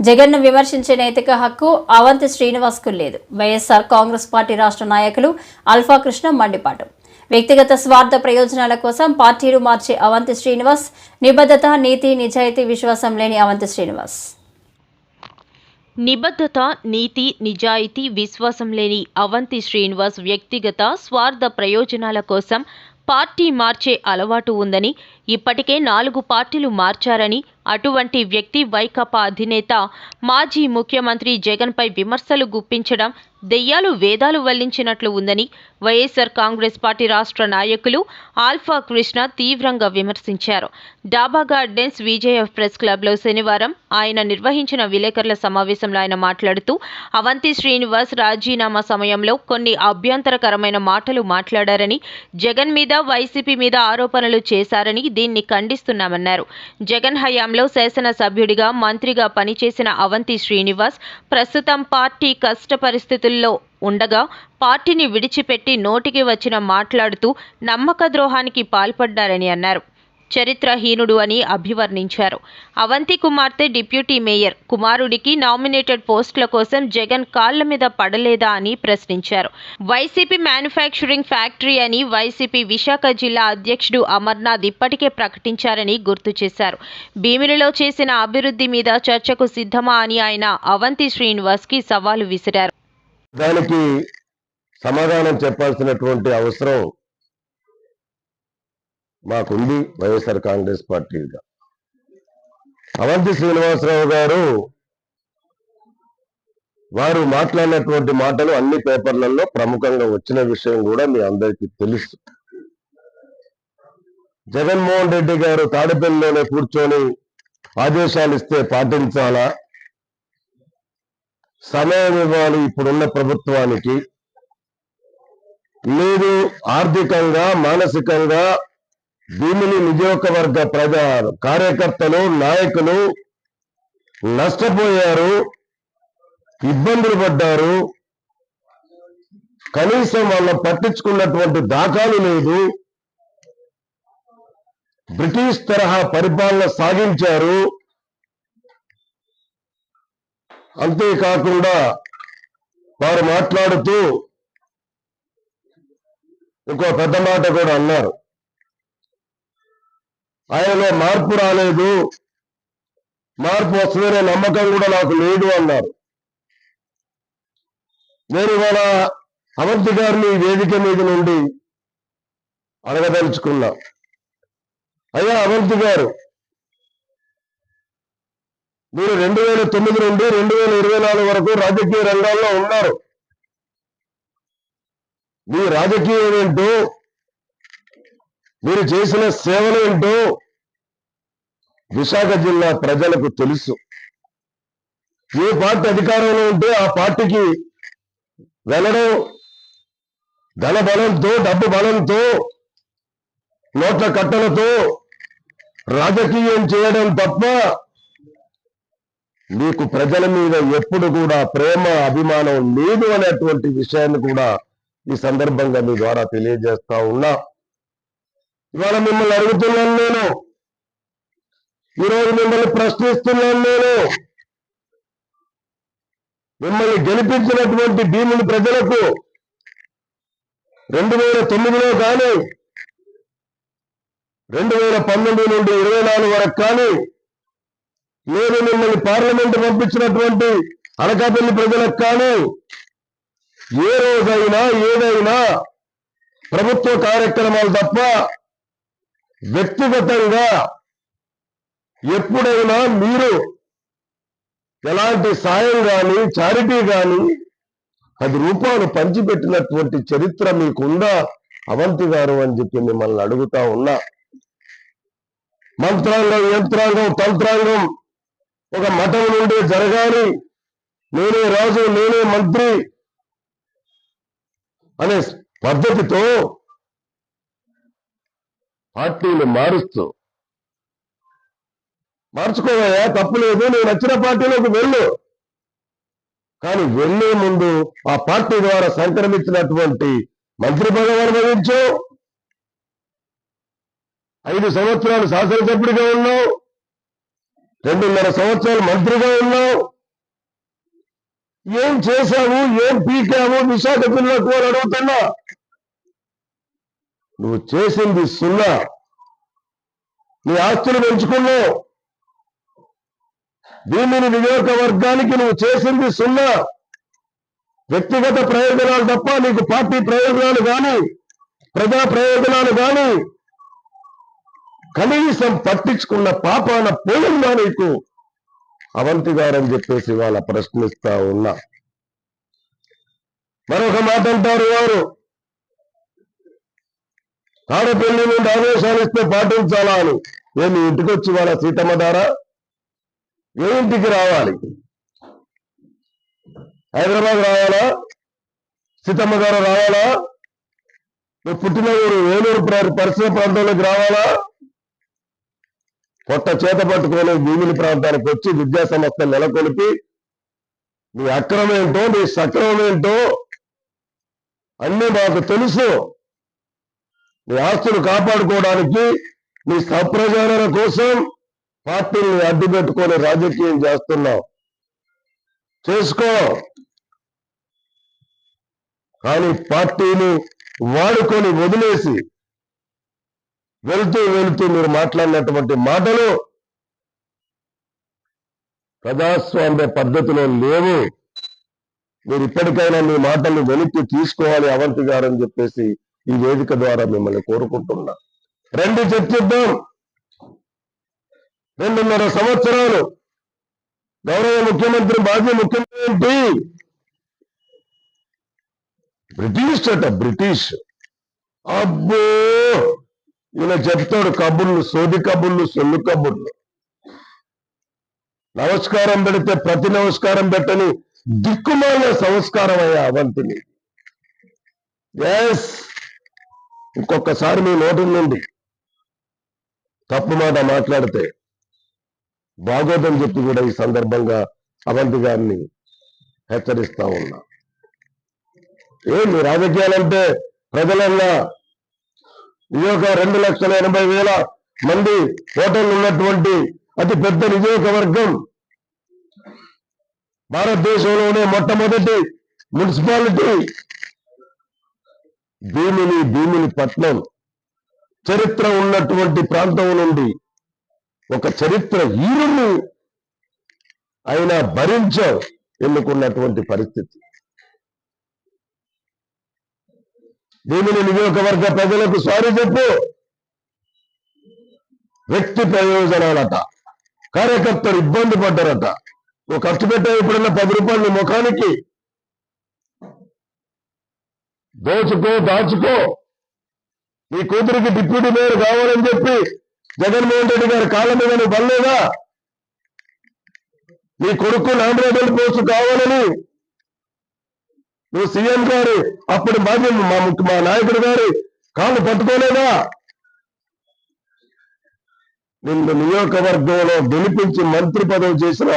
జగన్ను విమర్శించే నైతిక హక్కు అవంతి శ్రీనివాస్కు లేదు. వైఎస్ఆర్ కాంగ్రెస్ పార్టీ రాష్ట్ర నాయకులు అల్ఫా కృష్ణ మండిపాటు. వ్యక్తిగత స్వార్థ ప్రయోజనాల కోసం పార్టీలు మార్చే అవంతి శ్రీనివాస్ నిబద్ధత నీతి నిజాయితీ విశ్వాసం లేని అవంతి శ్రీనివాస్. నిబద్ధత నీతి నిజాయితీ విశ్వాసం లేని అవంతి శ్రీనివాస్ వ్యక్తిగత స్వార్థ ప్రయోజనాల కోసం పార్టీ మార్చే అలవాటు ఉందని ఇప్పటికే నాలుగు పార్టీలు మార్చారని అటువంటి వ్యక్తి వైకాపా అధినేత మాజీ ముఖ్యమంత్రి జగన్పై విమర్శలు గుప్పించడం దెయ్యాలు వేదాలు వల్లించినట్లు ఉందని వైఎస్ఆర్ కాంగ్రెస్ పార్టీ రాష్ట్ర నాయకులు ఆల్ఫా కృష్ణ తీవ్రంగా విమర్శించారు. డాబా గార్డెన్స్ విజయ ప్రెస్ క్లబ్లో శనివారం ఆయన నిర్వహించిన విలేకరుల సమావేశంలో ఆయన మాట్లాడుతూ అవంతి శ్రీనివాస్ రాజీనామా సమయంలో కొన్ని అభ్యంతరకరమైన మాటలు మాట్లాడారని జగన్ మీద వైసీపీ మీద ఆరోపణలు చేశారని దీన్ని ఖండిస్తున్నామన్నారు. జగన్ హయాంలో శాసనసభ్యుడిగా మంత్రిగా పనిచేసిన అవంతి శ్రీనివాస్ ప్రస్తుతం పార్టీ కష్ట పరిస్థితుల్లో ఉండగా పార్టీని విడిచిపెట్టి నోటికి వచ్చిన మాట్లాడుతూ నమ్మక ద్రోహానికి పాల్పడ్డారని అన్నారు. చరిత్రహీనుడు అని అభివర్ణించారు. అవంతి కుమార్తె డిప్యూటీ మేయర్ కుమారుడికి నామినేటెడ్ పోస్టుల కోసం జగన్ కాళ్ళ మీద పడలేదా అని ప్రశ్నించారు. వైసీపీ మ్యానుఫ్యాక్చరింగ్ ఫ్యాక్టరీ అని వైసీపీ విశాఖ జిల్లా అధ్యక్షుడు అమర్నాథ్ ఇప్పటికే ప్రకటించారని గుర్తు చేశారు. భీమిలిలో చేసిన అభివృద్ధి మీద చర్చకు సిద్ధమా అని ఆయన అవంతి శ్రీనివాస్కి సవాలు విసిరారు. దానికి సమాధానం చెప్పాల్సినటువంటి అవసరం మాకుంది వైఎస్ఆర్ కాంగ్రెస్ పార్టీగా. అవంతి శ్రీనివాసరావు గారు వారు మాట్లాడినటువంటి మాటలు అన్ని పేపర్లలో ప్రముఖంగా వచ్చిన విషయం కూడా మీ అందరికీ తెలుసు. జగన్మోహన్ రెడ్డి గారు తాడేపల్లిలోనే కూర్చొని ఆదేశాలు ఇస్తే పాటించాలా? సమయం ఇవ్వాలి ఇప్పుడున్న ప్రభుత్వానికి. లేదు ఆర్థికంగా మానసికంగా భీమిని నియోజకవర్గ ప్రజా కార్యకర్తలు నాయకులు నష్టపోయారు ఇబ్బందులు పడ్డారు. కనీసం వాళ్ళ పట్టించుకున్నటువంటి దాఖలు లేదు. బ్రిటిష్ తరహా పరిపాలన సాగించారు. అంతేకాకుండా వారు మాట్లాడుతూ ఇంకో పెద్ద మాట కూడా అన్నారు. ఆయనలో మార్పు రాలేదు. మార్పు వస్తుందనే నమ్మకం కూడా నాకు లేదు అన్నారు. నేను ఇవాళ అవంతి గారిని వేదిక మీద నుండి అడగదలుచుకున్నా. అయ్యా అవంతి గారు మీరు రెండు వేల తొమ్మిది నుండి రెండు వేల ఇరవై నాలుగు వరకు రాజకీయ రంగాల్లో ఉన్నారు. మీ రాజకీయం ఏంటో మీరు చేసిన సేవలు ఏంటో విశాఖ జిల్లా ప్రజలకు తెలుసు. ఏ పార్టీ అధికారంలో ఉంటే ఆ పార్టీకి వెళ్ళడం ధన బలంతో డబ్బు బలంతో నోట్ల కట్టలతో రాజకీయం చేయడం తప్ప మీకు ప్రజల మీద ఎప్పుడు కూడా ప్రేమ అభిమానం లేదు అనేటువంటి విషయాన్ని కూడా ఈ సందర్భంగా మీ ద్వారా తెలియజేస్తా ఉన్నా. ఇవాళ మిమ్మల్ని అడుగుతున్నాను నేను. ఈరోజు మిమ్మల్ని ప్రశ్నిస్తున్నాను నేను. మిమ్మల్ని గెలిపించినటువంటి భీముని ప్రజలకు రెండు వేల తొమ్మిదిలో కానీ రెండు వేల పంతొమ్మిది నుండి ఇరవై నాలుగు వరకు కానీ నేను మిమ్మల్ని పార్లమెంట్ పంపించినటువంటి అనకాపల్లి ప్రజలకు కానీ ఏ రోజైనా ఏదైనా ప్రభుత్వ కార్యక్రమాలు తప్ప వ్యక్తిగతంగా ఎప్పుడైనా మీరు ఎలాంటి సాయం కానీ చారిటీ కానీ పది రూపాయలు పంచిపెట్టినటువంటి చరిత్ర మీకుందా? అవంతి గారు అని చెప్పి మిమ్మల్ని అడుగుతా ఉన్నా. మంత్రాంగం యంత్రాంగం తంత్రాంగం ఒక మఠం నుండి జరగాలి. నేనే రాజు నేనే మంత్రి అనే పద్ధతితో పార్టీలు మారుస్తూ. మార్చుకోవయా తప్పు లేదు నేను నచ్చిన పార్టీలోకి వెళ్ళు. కానీ వెళ్ళే ముందు ఆ పార్టీ ద్వారా సంక్రమించినటువంటి మంత్రి పదవి అనుభవించు ఐదు సంవత్సరాలు శాసనసభ్యుడిగా ఉన్నావు. రెండున్నర సంవత్సరాలు మంత్రిగా ఉన్నావు. ఏం చేశావు ఏం పీకావు విశాఖ జిల్లాకు అని అడుగుతున్నా. నువ్వు చేసింది సున్నా. నీ ఆస్తులు పెంచుకున్నావు. దీనిని నియోజకవర్గానికి నువ్వు చేసింది సున్నా. వ్యక్తిగత ప్రయోజనాలు తప్ప నీకు పార్టీ ప్రయోజనాలు కానీ ప్రజా ప్రయోజనాలు కానీ కనీసం పట్టించుకున్న పాపాన పోయిందా నీకు? అవంతి గారని చెప్పేసి వాళ్ళ ప్రశ్నిస్తా ఉన్నా. మరొక మాట అంటారు వారు. ఆడపిల్లి నుండి ఆదేశాలు ఇస్తే పాటించాలా అని. ఏమి ఇంటికి వచ్చి వాళ్ళ సీతమ్మ దారా? ఏ ఇంటికి రావాలి? హైదరాబాద్ రావాలా? సీతమ్మ గారు రావాలా? నువ్వు పుట్టిన ఊరు ఏలూరు పరిసర ప్రాంతంలోకి రావాలా? కొత్త చేత పట్టుకొని భూమిని ప్రాంతానికి వచ్చి విద్యా సంస్థ నెలకొల్పి నీ అక్రమేంటో నీ సక్రమం అన్నీ మాకు తెలుసు. నీ ఆస్తులు కాపాడుకోవడానికి నీ సప్రజాలన కోసం పార్టీని అడ్డు పెట్టుకొని రాజకీయం చేస్తున్నావు. చేసుకో. కానీ పార్టీని వాడుకొని వదిలేసి వెళ్తూ వెళ్తూ మీరు మాట్లాడినటువంటి మాటలు ప్రజాస్వామ్య పద్ధతిలో లేవు. మీరు ఇప్పటికైనా మీ మాటలు వెనక్కి తీసుకోవాలి అవంతి గారు అని చెప్పేసి ఈ వేదిక ద్వారా మిమ్మల్ని కోరుకుంటున్నా. రెండు చర్చిద్దాం. రెండున్నర సంవత్సరాలు గౌరవ ముఖ్యమంత్రి మాజీ ముఖ్యమంత్రి. బ్రిటిష్ అట బ్రిటిష్. అబ్బో! ఈయన చెప్తాడు కబుర్లు సోది కబుర్లు సొల్లు కబుర్లు. నమస్కారం పెడితే ప్రతి నమస్కారం పెట్టని దిక్కుమాల సంస్కారం అయ్యా అవంతిని. ఎస్ ఇంకొకసారి మీ నోటి నుండి తప్పు మాట మాట్లాడితే బాగోదని చెప్పి కూడా ఈ సందర్భంగా అవంతి గారిని హెచ్చరిస్తా ఉన్నా. ఏం మీ రాజకీయాలంటే ప్రజలన్నా నియోజక రెండు లక్షల ఎనభై వేల మంది ఓటర్లు ఉన్నటువంటి అతి పెద్ద నియోజకవర్గం భారతదేశంలోనే మొట్టమొదటి మున్సిపాలిటీ భీమిని భీమిని పట్నం. చరిత్ర ఉన్నటువంటి ప్రాంతం నుండి ఒక చరిత్ర హీరుని అయినా భరించ ఎన్నుకున్నటువంటి పరిస్థితి. భీమిని నియోజకవర్గ ప్రజలకు సారీ చెప్పు. వ్యక్తి ప్రయోజనాలట కార్యకర్తలు ఇబ్బంది పడ్డారట. నువ్వు ఖర్చు పెట్టావు ఎప్పుడన్నా పది రూపాయలు ముఖానికి. దోచుకో దాచుకో. నీ కూతురికి డిప్యూటీ మేయర్ కావాలని చెప్పి జగన్మోహన్ రెడ్డి గారి కాళ్ళ మీద నువ్వు పడలేదా? నీ కొడుకు నామినేటెడ్ పోస్ట్ కావాలని నువ్వు సీఎం గారు అప్పుడు మాజీ మా మా నాయకుడు గారి కాళ్ళు పట్టుకోలేదా? నిన్ను నియోజకవర్గంలో గెలిపించి మంత్రి పదవి చేసిన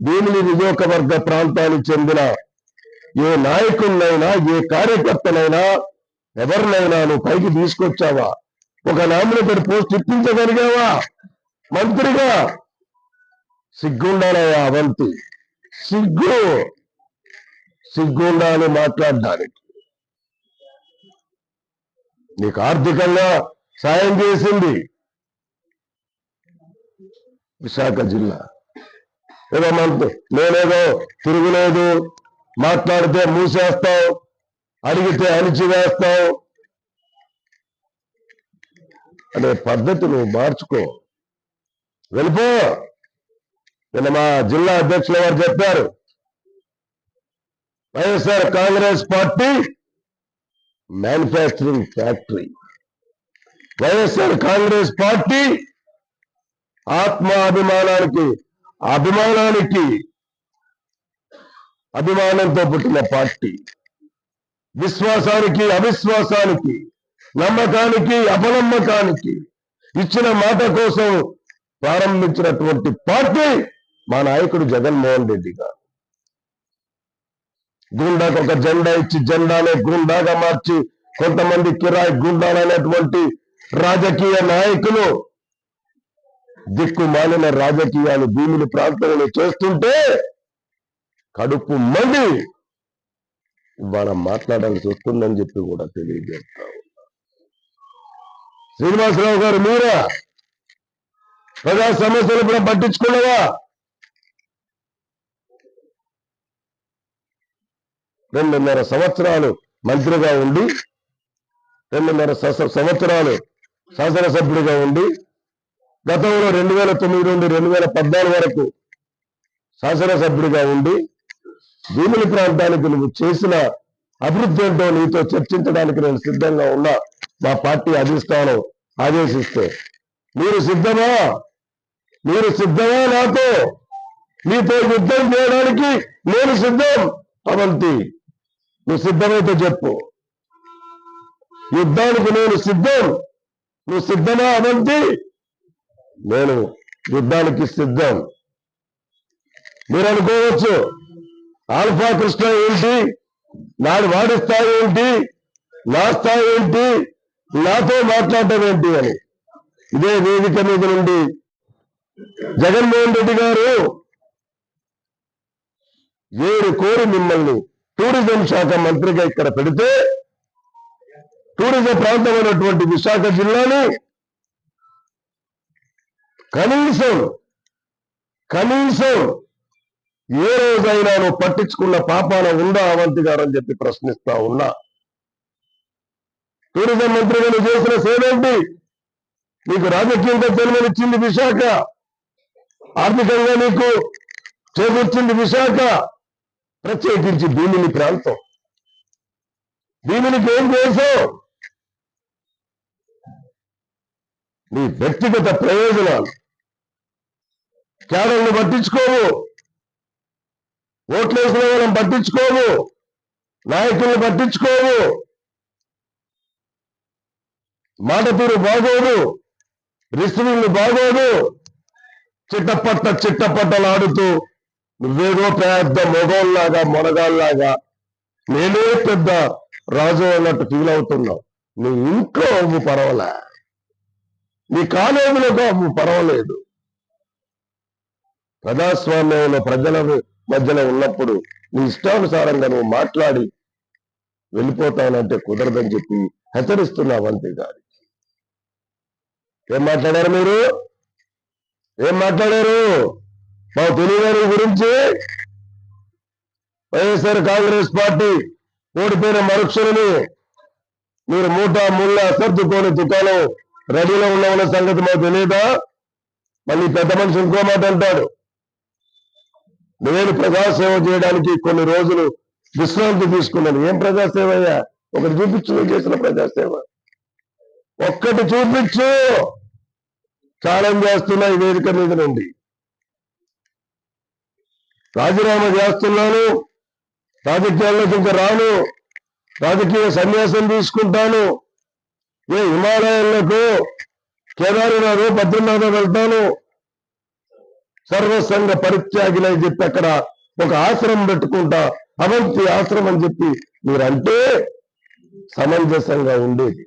భీమిలి నియోజకవర్గ ప్రాంతానికి చెందిన ఏ నాయకుడినైనా ఏ కార్యకర్తనైనా ఎవరినైనా నువ్వు పైకి తీసుకొచ్చావా? ఒక నామినేటెడ్ పోస్ట్ ఇప్పించగలిగావా? మంత్రిగా? సిగ్గుండాలయ్యా అవంతి. సిగ్గు. సిగ్గుండాలి మాట్లాడడానికి. నీకు ఆర్థికంగా సాయం చేసింది విశాఖ జిల్లా. ఏదో మంత్రి నేనేదో తిరుగులేదు. మాట్లాడితే మూసేస్తావు అడిగితే అణిచివేస్తావు. అనే పద్ధతి నువ్వు మార్చుకో. వెళ్ళిపో. నిన్న మా జిల్లా అధ్యక్షుల వారు చెప్పారు? YSR Congress party manufacturing factory. YSR Congress party ఆత్మాభిమానానికి అభిమానానికి అభిమానంతో పుట్టిన పార్టీ. విశ్వాసానికి అవిశ్వాసానికి నమ్మకానికి అపనమ్మకానికి ఇచ్చిన మాట కోసం ప్రారంభించినటువంటి పార్టీ మా నాయకుడు జగన్మోహన్ రెడ్డి గారు. గుండాకు ఒక జెండా ఇచ్చి జెండానే గుండాగా మార్చి కొంతమంది కిరాయి గుండాలైనటువంటి రాజకీయ నాయకులు దిక్కు మాలిన రాజకీయాలు భూములు ప్రాంతంలో చేస్తుంటే కడుపు మండి ఇవాళ మాట్లాడాల్సి వస్తుందని చెప్పి కూడా తెలియజేస్తా ఉన్నా. శ్రీనివాసరావు గారు మీరా ప్రజా సమస్యలు కూడా పట్టించుకున్నావా రెండున్నర సంవత్సరాలు మంత్రిగా ఉండి రెండున్నర సంవత్సరాలు శాసనసభ్యుడిగా ఉండి గతంలో రెండు వేల తొమ్మిది నుండి రెండు వేల పద్నాలుగు వరకు శాసనసభ్యుడిగా ఉండి భూముల ప్రాంతానికి నువ్వు చేసిన అభివృద్ధి ఏంటో నీతో చర్చించడానికి నేను సిద్ధంగా ఉన్నా. మా పార్టీ అధిష్టానం ఆదేశిస్తే. మీరు సిద్ధమా? మీరు సిద్ధమా నాతో? మీతో యుద్ధం చేయడానికి నేను సిద్ధం. అవంతి నువ్వు సిద్ధమైతే చెప్పు. యుద్ధానికి నేను సిద్ధం. నువ్వు సిద్ధమా అవంతి? నేను యుద్ధానికి సిద్ధం. మీరు అనుకోవచ్చు ఆల్ఫా కృష్ణ ఏంటి? నాడు వాడి స్థాయి ఏంటి? నా స్థాయి ఏంటి? నాతో మాట్లాడటం ఏంటి అని. ఇదే వేదిక మీద నుండి జగన్మోహన్ రెడ్డి గారు ఏడు కోరి మిమ్మల్ని టూరిజం శాఖ మంత్రిగా ఇక్కడ పెడితే టూరిజం ప్రాంతమైనటువంటి విశాఖ జిల్లాని కనీసం కనీసం ఏ రోజైనా నువ్వు పట్టించుకున్న పాపాన ఉందా అవంతి గారు అని చెప్పి ప్రశ్నిస్తా ఉన్నా. టూరిజం మంత్రిగా నువ్వు చేసిన సేవేంటి? నీకు రాజకీయంగా జన్మనిచ్చింది విశాఖ. ఆర్థికంగా నీకు చేకూర్చింది విశాఖ. ప్రత్యేకించి భూమిని ప్రాంతం. భూమినికి ఏం చేసావు నీ వ్యక్తిగత ప్రయోజనాలు. కేడల్ని పట్టించుకోవు. ఓట్లేసిన వాళ్ళని పట్టించుకోవు నాయకుల్ని పట్టించుకోవు మాట తీరు బాగోదు. రిసీవింగ్ బాగోదు. చిట్టపట్ట చిట్టపట్టలాడుతూ నువ్వేదో పెద్ద మొగోళ్ళలాగా మొనగాళ్ళలాగా నేనే పెద్ద రాజు అన్నట్టు ఫీల్ అవుతున్నావు. నువ్వు ఇంట్లో అవ్వు పర్వాలే. నీ కాలేజీలో అవ్వు పర్వాలేదు. ప్రజాస్వామ్యంలో ప్రజల మధ్యలో ఉన్నప్పుడు నీ ఇష్టానుసారంగా నువ్వు మాట్లాడి వెళ్ళిపోతానంటే కుదరదని చెప్పి హెచ్చరిస్తున్నావు అంతే గారి ఏం మాట్లాడారు మీరు? ఏం మాట్లాడారు? మా తెలుగువారి గురించి? వైఎస్ఆర్ కాంగ్రెస్ పార్టీ ఓడిపోయిన మరుక్షణని మీరు మూట ముళ్ళ సర్దుకొని దుకాణం రెడీలో ఉన్న సంగతి మాకు తెలియదా? మళ్ళీ పెద్ద మనిషి ఇంకో మాట అంటాడు. నేను ప్రజాసేవ చేయడానికి కొన్ని రోజులు విశ్రాంతి తీసుకున్నాను. ఏం ప్రజాసేవ అయ్యా ఒకటి చూపించు నువ్వు చేసిన ప్రజాసేవ. ఒక్కటి చూపించు. ఛాలెంజ్ చేస్తున్నా ఈ వేదిక మీద నుండి. రాజీనామా చేస్తున్నాను. రాజకీయాల్లోకి ఇంకా రాను. రాజకీయ సన్యాసం తీసుకుంటాను. ఏ హిమాలయాలకు కేదారునాథ్ బద్రీనాథ్ వెళ్తాను. సర్వసంగ పరిత్యాగిన అని చెప్పి అక్కడ ఒక ఆశ్రమం పెట్టుకుంటా అవంతి ఆశ్రమం అని చెప్పి మీరంటే సమంజసంగా ఉండేది.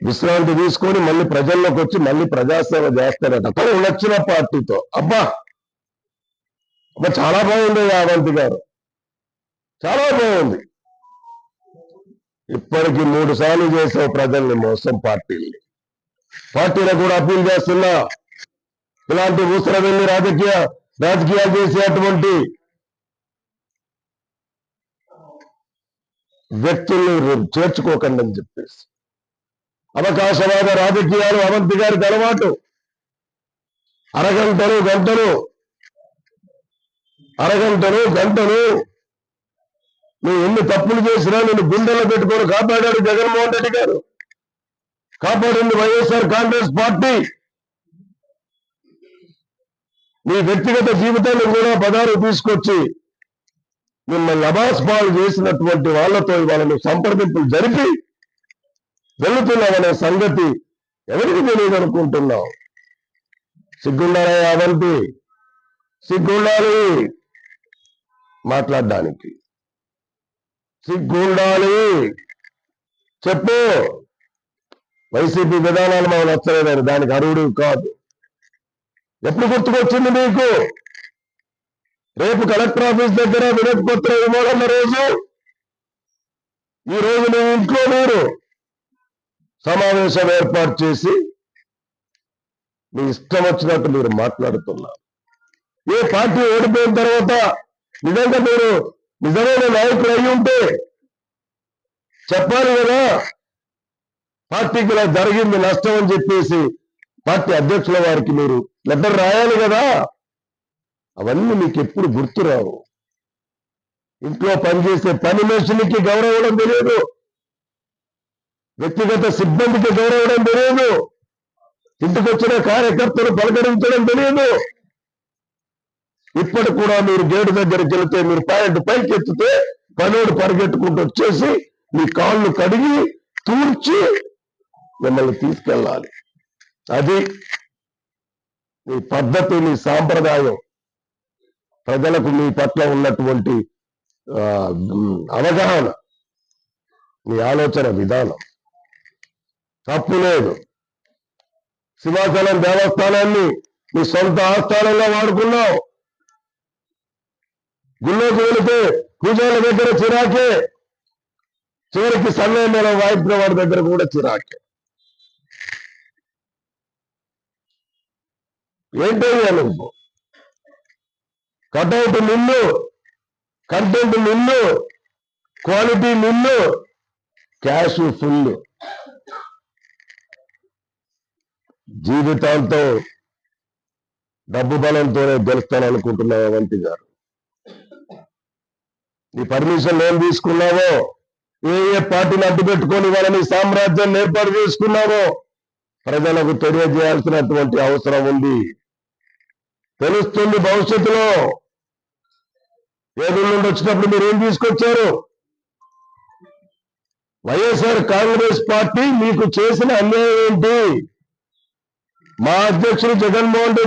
విశ్రాంతి తీసుకొని మళ్ళీ ప్రజల్లోకి వచ్చి మళ్ళీ ప్రజాసేవ చేస్తారట. తను నచ్చిన పార్టీతో. అబ్బా! అబ్బా చాలా బాగుంది అవంతి గారు. చాలా బాగుంది. ఇప్పటికి మూడు సార్లు చేసావు ప్రజల్ని మోసం పార్టీల్ని. పార్టీలకు కూడా అప్పీల్ చేస్తున్నా. ఇలాంటి ఊసర వెళ్ళి రాజకీయ రాజకీయాలు చేసేటువంటి వ్యక్తుల్ని చేర్చుకోకండి అని చెప్పేసి. అవకాశవాద రాజకీయాలు అవంతి గారికి అలవాటు. అరగంటలు గంటలు అరగంటలు గంటలు నువ్వు ఎన్ని తప్పులు చేసినా నేను గుండెల్లో పెట్టుకొని కాపాడాడు జగన్మోహన్ రెడ్డి గారు. కాపాడింది వైఎస్ఆర్ కాంగ్రెస్ పార్టీ. మీ వ్యక్తిగత జీవితాన్ని కూడా పదాలు తీసుకొచ్చి మిమ్మల్ని అబాస్ పాలు చేసినటువంటి వాళ్ళతో వాళ్ళని సంప్రదింపులు జరిపి వెళుతున్నామనే సంగతి ఎవరికి తెలియదు అనుకుంటున్నావు? సిగ్గుండాలి అవంతి? సిగ్గుండాలి మాట్లాడడానికి. సిగ్గుండాలి. చెప్పు. వైసీపీ విధానాలు మనం నచ్చలేదని దానికి అరువుడు కాదు. ఎప్పుడు గుర్తుకొచ్చింది మీకు? రేపు కలెక్టర్ ఆఫీస్ దగ్గర వినతి పత్రం ఇవ్వాలన్న రోజు. ఈ రోజు మీ ఇంట్లో మీరు సమావేశం ఏర్పాటు చేసి మీ ఇష్టం వచ్చినట్టు మీరు మాట్లాడుతున్నారు. ఏ పార్టీ ఓడిపోయిన తర్వాత నిజంగా మీరు నిజమైన నాయకులు అయి ఉంటే చెప్పాలి కదా పార్టీకి ఇలా జరిగింది నష్టం అని చెప్పేసి పార్టీ అధ్యక్షుల వారికి మీరు లెటర్ రాయాలి కదా. అవన్నీ మీకు ఎప్పుడు గుర్తురావు. ఇంట్లో పనిచేసే పని మనుషులకి గౌరవం తెలియదు. వ్యక్తిగత సిబ్బందికి గౌరవం తెలియదు. ఇంటికి వచ్చిన కార్యకర్తలు పలకరించడం తెలియదు. ఇప్పటి కూడా మీరు గేటు దగ్గరికి వెళితే మీరు పాయింట్ పైకి ఎత్తితే పనోడు పరిగెట్టుకుంటూ వచ్చేసి మీ కాళ్ళు కడిగి తూర్చి మిమ్మల్ని తీసుకెళ్ళాలి. అది మీ పద్ధతి మీ సాంప్రదాయం ప్రజలకు మీ పట్ల ఉన్నటువంటి ఆ, అవగాహన మీ ఆలోచన విధానం. తప్పు లేదు. సింహాచలం దేవస్థానాన్ని మీ సొంత ఆస్థానంగా వాడుకున్నావు. గుళ్ళోకి వెళితే పూజల దగ్గర చిరాకే. చివరికి సమయం వాయిద్య వాడి దగ్గర కూడా చిరాకే. ఏంటయ్యా నువ్వు? కటౌట్ నిన్ను కంటెంట్ నిన్ను క్వాలిటీ నిన్ను క్యాష్ ఫుల్. జీవితాంతం డబ్బు బలంతోనే గెలుస్తాననుకుంటున్నావు అవంతి గారు? నీ పర్మిషన్ ఏం తీసుకున్నావో? ఏ ఏ పార్టీని అడ్డు పెట్టుకొని వాళ్ళని సామ్రాజ్యాన్ని ఏర్పాటు చేసుకున్నావో? ప్రజలకు తెలియజేయాల్సినటువంటి అవసరం ఉంది. తెలుస్తుంది భవిష్యత్తులో. ఏడు నుండి వచ్చినప్పుడు మీరు ఏం తీసుకొచ్చారు? వైఎస్ఆర్ కాంగ్రెస్ పార్టీ మీకు చేసిన అన్యాయం ఏంటి? మా అధ్యక్షుడు జగన్మోహన్ రెడ్డి